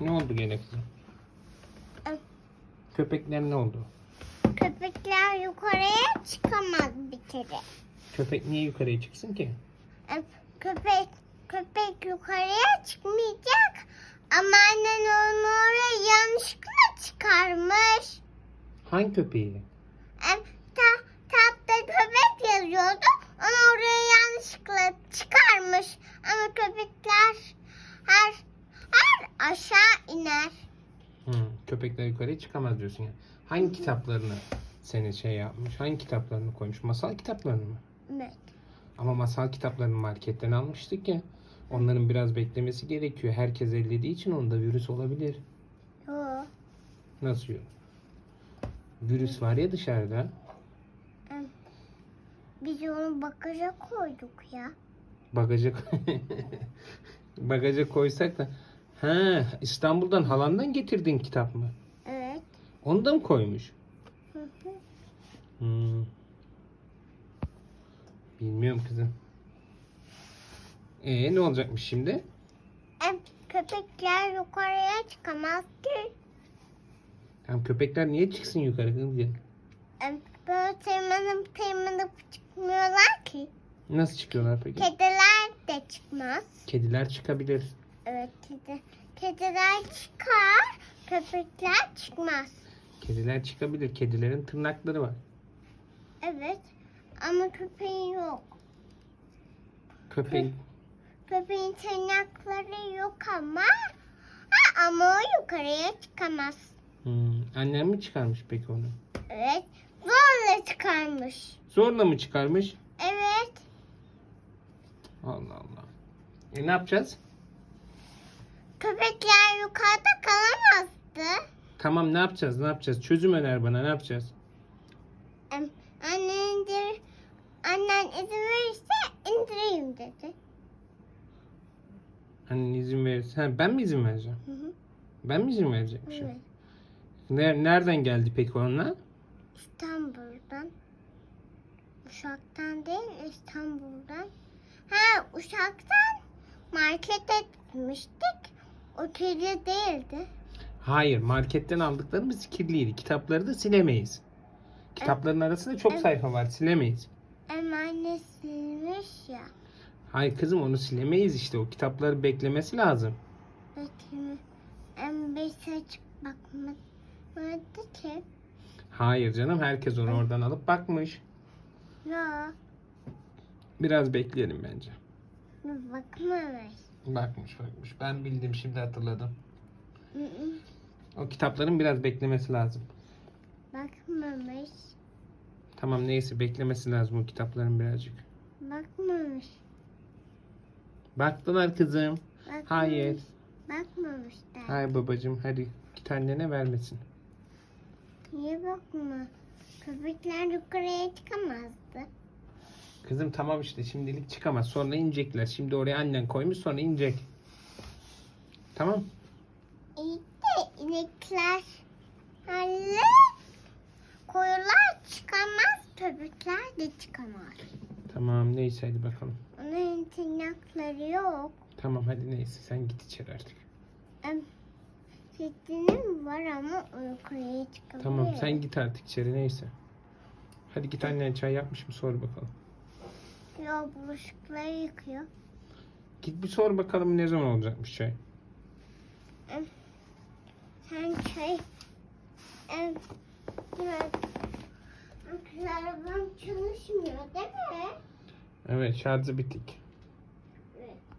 Ne oldu gene kızım? Köpekler ne oldu? Köpekler yukarıya çıkamaz bir kere. Köpek niye yukarıya çıksın ki? Köpek köpek yukarıya çıkmayacak ama annen onu oraya yanlışlıkla çıkarmış. Hangi köpeği? Ta, tahtta köpek yazıyordu. Onu oraya yanlışlıkla çıkarmış. Ama köpekler her her aşağı iner. Hı, köpekler yukarıya çıkamaz diyorsun ya. Hangi kitaplarını seni şey yapmış? Hangi kitaplarını koymuş? Masal kitaplarını mı? Evet. Ama masal kitaplarını marketten almıştık ya. Onların biraz beklemesi gerekiyor. Herkes ellediği için onda virüs olabilir. Yo. Nasıl yok? Virüs var ya dışarıda. Biz onu bagaja koyduk ya. Bagaja bagaja koysak da ha İstanbul'dan halandan getirdin kitap mı? Evet. Onu da mı koymuş? Hı hı. Hmm. Bilmiyorum kızım. Ee ne olacakmış şimdi? Em, köpekler yukarıya çıkamaz ki. Tam köpekler niye çıksın yukarı kızım? Em, böyle tırmanıp tırmanıp çıkmıyorlar ki. Nasıl çıkıyorlar peki? Kediler de çıkmaz. Kediler çıkabilir. Evet kedi. Kediler çıkar, köpekler çıkmaz. Kediler çıkabilir. Kedilerin tırnakları var. Evet ama köpeğin yok. Köpek Köpeğin tırnakları yok ama ha, ama o yukarıya çıkamaz. hmm. Annen mi çıkarmış peki onu? Evet zorla çıkarmış. Zorla mı çıkarmış? Evet Allah Allah. E ne yapacağız? Köpekler yukarıda kalamazdı. Tamam ne yapacağız? Ne yapacağız? Çözüm öner bana. Ne yapacağız? Em, Annen indir, annen izin verirse indireyim dedi. Annen izin verirse. Ha, ben mi izin vereceğim? Hı hı. Ben mi izin verecekmişim? Evet. Ne, nereden geldi peki onunla? İstanbul'dan. Uşak'tan değil İstanbul'dan. Ha Uşak'tan markete gitmiştik. O kirli değildi. Hayır. Marketten aldıklarımız kirliydi. Kitapları da silemeyiz. Kitapların arasında çok Evet. sayfa var. Silemeyiz. Ama anne silmiş ya. Hayır kızım onu silemeyiz işte. O kitapları beklemesi lazım. Bakayım. Em bir saç bakmadı ki. Hayır canım. Herkes onu oradan alıp bakmış. Ya Biraz bekleyelim bence. bakmamış. Bakmış bakmış. Ben bildim şimdi hatırladım. O kitapların biraz beklemesi lazım. Bakmamış. Tamam neyse beklemesi lazım o kitapların birazcık. Bakmamış. Baktılar kızım. bakmamış. Hayır. Bakmamış da. Hayır babacığım hadi git annene vermesin. Niye bakma? Köpekler yukarıya çıkamazdı. Kızım tamam işte şimdilik çıkamaz. Sonra inecekler. Şimdi oraya annen koymuş sonra inecek. Tamam. İyi de inekler halle koyular çıkamaz, köpekler de çıkamaz. Tamam neyse hadi bakalım. Onların tırnakları yok. Tamam hadi neyse sen git içeri artık. Fitinin var ama o yukarıya çıkamıyor. Tamam sen git artık içeri neyse. Hadi git annen çay yapmış mı sor bakalım. Yo bulaşıkları yıkıyor. Git bir sor bakalım ne zaman olacakmış çay. Sen çay... Arabam çalışmıyor değil mi? Evet şarjı bitik.